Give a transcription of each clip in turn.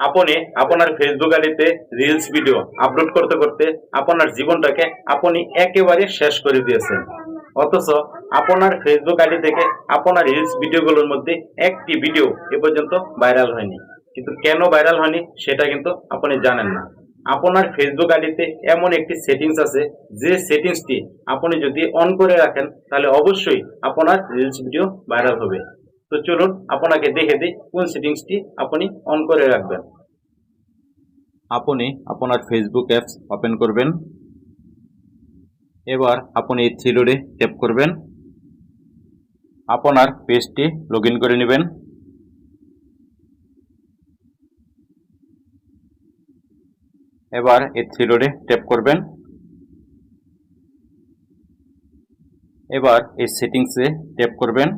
আপনি আপনার ফেসবুক আইডিতে রিলস ভিডিও আপলোড করতে করতে আপনার জীবনটাকে আপনি একেবারে শেষ করে দিয়েছেন। অথচ আপনার ফেসবুক আইডি থেকে আপনার রিলস ভিডিওগুলোর মধ্যে একটি ভিডিও এ পর্যন্ত ভাইরাল হয়নি। কিন্তু কেন ভাইরাল হয়নি সেটা কিন্তু আপনি জানেন না। আপনার ফেসবুক আইডিতে এমন একটি সেটিংস আছে, যে সেটিংসটি আপনি যদি অন করে রাখেন, তাহলে অবশ্যই আপনার রিলস ভিডিও ভাইরাল হবে। তো চলুন, আপনাকে দেখে দিই কোন সেটিংসটি আপনি অন করে রাখবেন। আপনি আপনার ফেসবুক অ্যাপস ওপেন করবেন। এবার আপনি এই থ্রি ডটে ট্যাপ করবেন। আপনার পেজটি লগ করে নেবেন। এবার এই থ্রি ডটে ট্যাপ করবেন। এবার এই সেটিংসে ট্যাপ করবেন।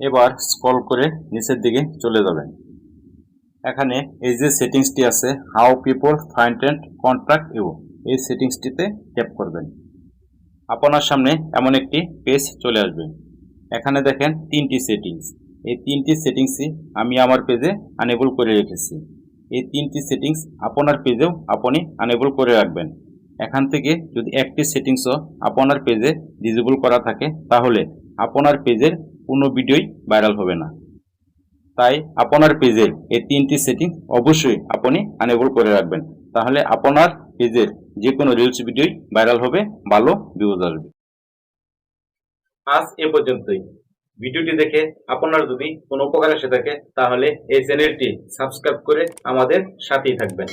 এবার স্ক্রল করে নিচের দিকে চলে যাবেন। এখানে এই যে সেটিংসটি আছে how people find and contact you এই সেটিংসটিতে ট্যাপ করবেন। আপনার সামনে এমন একটি পেজ চলে আসবে। এখানে দেখেন তিনটি সেটিংস এই তিনটি সেটিংসই আমি আমার পেজে আনেবল করে রেখেছি। এই তিনটি সেটিংস আপনার পেজেও আপনি আনেবল করে রাখবেন। এখান থেকে যদি একটি সেটিংসও আপনার পেজে ডিজেবল করা থাকে, তাহলে আপনার পেজের কোনো ভিডিওই ভাইরাল হবে না। তাই আপনার পেজের এই তিনটি সেটিং অবশ্যই আপনি আনেবল করে রাখবেন। তাহলে আপনার পেজের যে কোনো রিলস ভিডিওই ভাইরাল হবে, ভালো ভিউজ আসবে। আজ এ পর্যন্তই। ভিডিওটি দেখে আপনার যদি কোনো উপকার এসে থাকে, তাহলে এই চ্যানেলটি সাবস্ক্রাইব করে আমাদের সাথেই থাকবেন।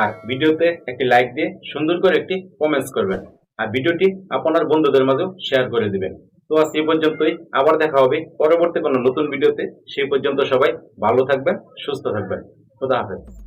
আর ভিডিওতে একটি লাইক দিয়ে সুন্দর করে একটি কমেন্টস করবেন। আর ভিডিওটি আপনার বন্ধুদের মাঝেও শেয়ার করে দিবেন। তো আজ এই পর্যন্তই, আবার দেখা হবে পরবর্তী কোনো নতুন ভিডিওতে। সেই পর্যন্ত সবাই ভালো থাকবেন, সুস্থ থাকবেন। খোদা হাফেজ।